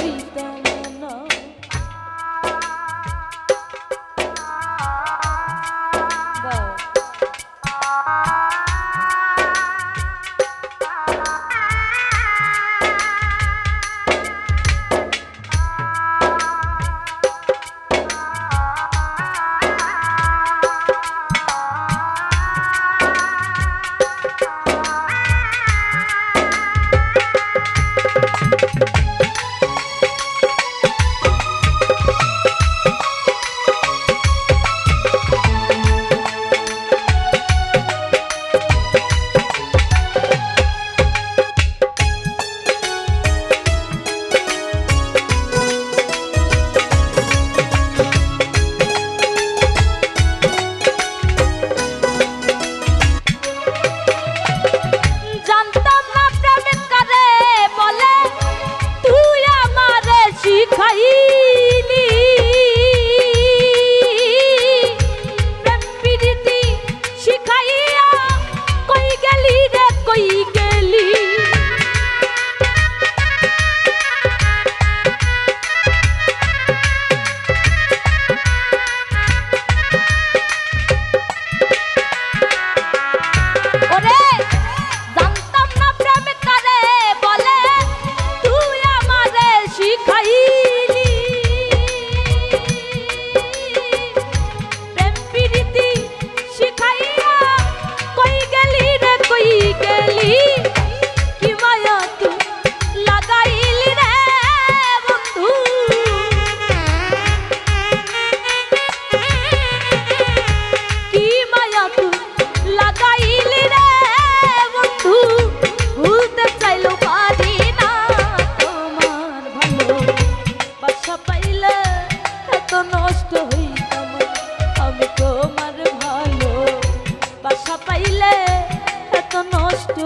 Rita. নষ্ট হইতাম আমি তোমার ভালো বাসা পাইলে এত নষ্ট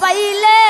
পাইলে